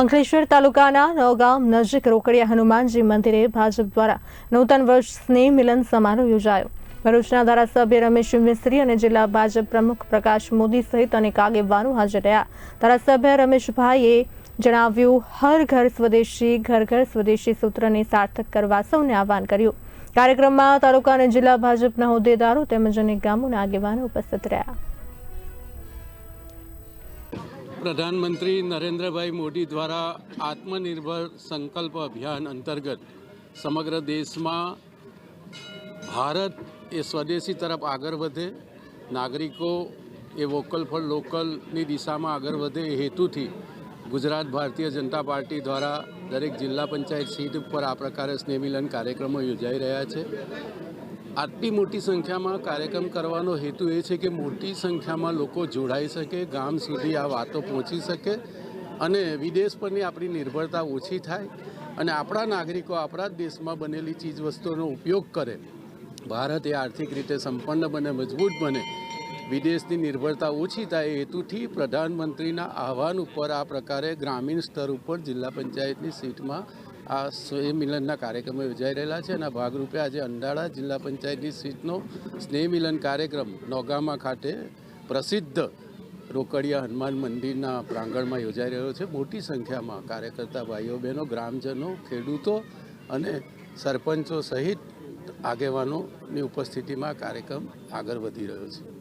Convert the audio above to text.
અંકલેશ્વર તાલુકાના નવગામ નજીક રોકડિયા હનુમાનજી મંદિરે ભાજપ દ્વારા નૂતન વર્ષ સ્નેહ મિલન સમારોહ યોજાયો. ભરૂચના ધારાસભ્ય રમેશ મિસ્ત્રી અને જિલ્લા ભાજપ પ્રમુખ પ્રકાશ મોદી સહિત અનેક આગેવાનો હાજર રહ્યા. ધારાસભ્ય રમેશભાઈએ જણાવ્યું, હર ઘર સ્વદેશી, ઘર ઘર સ્વદેશી સૂત્રને સાર્થક કરવા સૌને આહવાન કર્યું. કાર્યક્રમમાં તાલુકા અને જિલ્લા ભાજપના હોદ્દેદારો તેમજ અનેક ગામોના આગેવાનો ઉપસ્થિત રહ્યા. પ્રધાનમંત્રી નરેન્દ્રભાઈ મોદી દ્વારા આત્મનિર્ભર સંકલ્પ અભિયાન અંતર્ગત સમગ્ર દેશમાં ભારત એ સ્વદેશી તરફ આગળ વધે, નાગરિકો એ વોકલ ફોર લોકલની દિશામાં આગળ વધે એ હેતુથી ગુજરાત ભારતીય જનતા પાર્ટી દ્વારા દરેક જિલ્લા પંચાયત સીટ ઉપર આ પ્રકારે સ્નેહમિલન કાર્યક્રમો યોજાઈ રહ્યા છે. આટલી મોટી સંખ્યામાં કાર્યક્રમ કરવાનો હેતુ એ છે કે મોટી સંખ્યામાં લોકો જોડાઈ શકે, ગામ સુધી આ વાતો પહોંચી શકે અને વિદેશ પરની આપણી નિર્ભરતા ઓછી થાય અને આપણા નાગરિકો આપણા જ દેશમાં બનેલી ચીજવસ્તુઓનો ઉપયોગ કરે. ભારત એ આર્થિક રીતે સંપન્ન બને, મજબૂત બને. વિદેશની નિર્ભરતા ઓછી થાય હેતુથી પ્રધાનમંત્રીના આહવાન ઉપર આ પ્રકારે ગ્રામીણ સ્તર ઉપર જિલ્લા પંચાયતની સીટમાં આ સ્નેહ મિલનના કાર્યક્રમો યોજાઈ રહેલા છે આ ભાગરૂપે આજે અંડાળા જિલ્લા પંચાયતની સીટનો સ્નેહ મિલન કાર્યક્રમ નોગામા ખાતે પ્રસિદ્ધ રોકડિયા હનુમાન મંદિરના પ્રાંગણમાં યોજાઈ રહ્યો છે. મોટી સંખ્યામાં કાર્યકર્તા ભાઈઓ, બહેનો, ગ્રામજનો, ખેડૂતો અને સરપંચો સહિત આગેવાનોની ઉપસ્થિતિમાં કાર્યક્રમ આગળ વધી રહ્યો છે.